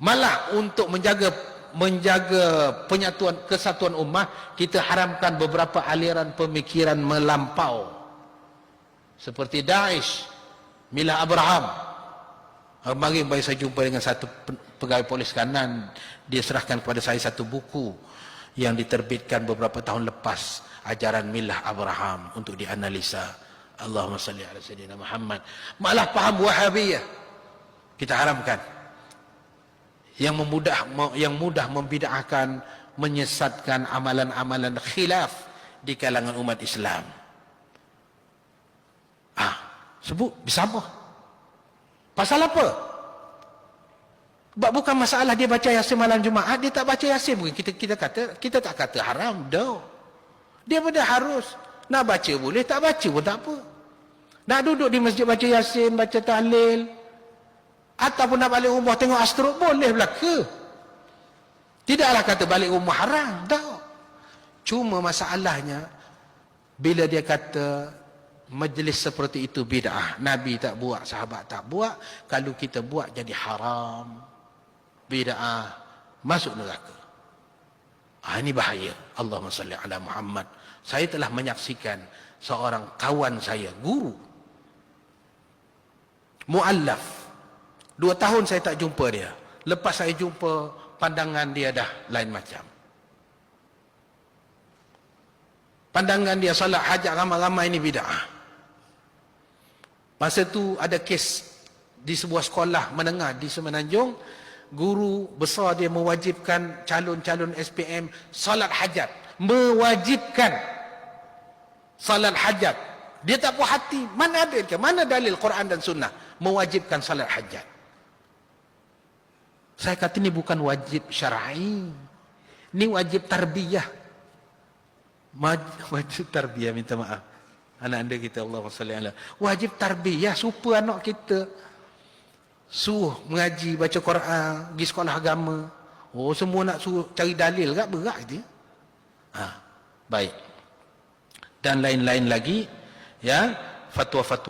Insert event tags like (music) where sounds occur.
Malah untuk menjaga menjaga penyatuan kesatuan ummah kita haramkan beberapa aliran pemikiran melampau. Seperti Daesh Milah Abraham. Mari baik saya jumpa dengan satu pegawai polis kanan dia serahkan kepada saya satu buku yang diterbitkan beberapa tahun lepas ajaran Milah Abraham untuk dianalisa. Allahumma salli ala sayyidina Muhammad. Malah paham Wahabiyah. Kita haramkan yang memudah yang mudah membid'ahkan menyesatkan amalan-amalan khilaf di kalangan umat Islam. Ah, sebut bersama. Pasal apa? Sebab bukan masalah dia baca Yasin malam Jumaat, dia tak baca Yasin mungkin kita kita kata kita tak kata haram dah. Dia benda harus. Nak baca boleh, tak baca pun tak apa. Nak duduk di masjid baca Yasin, baca tahlil, Ataupun nak balik rumah tengok astro boleh belaka. Tidaklah kata balik rumah haram. Tak. Cuma masalahnya bila dia kata majlis seperti itu bid'ah. Nabi tak buat, sahabat tak buat. Kalau kita buat jadi haram. Bid'ah. Masuk neraka. Ah, ini bahaya. Allahumma salli ala Muhammad. Saya telah menyaksikan seorang kawan saya, guru. Mu'allaf. Dua tahun saya tak jumpa dia. Lepas saya jumpa, pandangan dia dah lain macam. Pandangan dia salat hajat ramai-ramai ini bid'ah. Masa tu ada kes di sebuah sekolah menengah di Semenanjung, guru besar dia mewajibkan calon-calon SPM salat hajat. Mewajibkan salat hajat. Dia tak puas hati. Mana ada? Mana dalil Quran dan Sunnah mewajibkan salat hajat? Saya kata ini bukan wajib syar'i. Ini wajib tarbiyah. (laughs) Wajib tarbiyah minta maaf. Anak anda kita Allah SWT. Wajib tarbiyah supaya anak kita suruh mengaji, baca Quran, pergi sekolah agama. Oh semua nak suruh cari dalil kan berat dia. Ha, baik. Dan lain-lain lagi ya fatwa-fatwa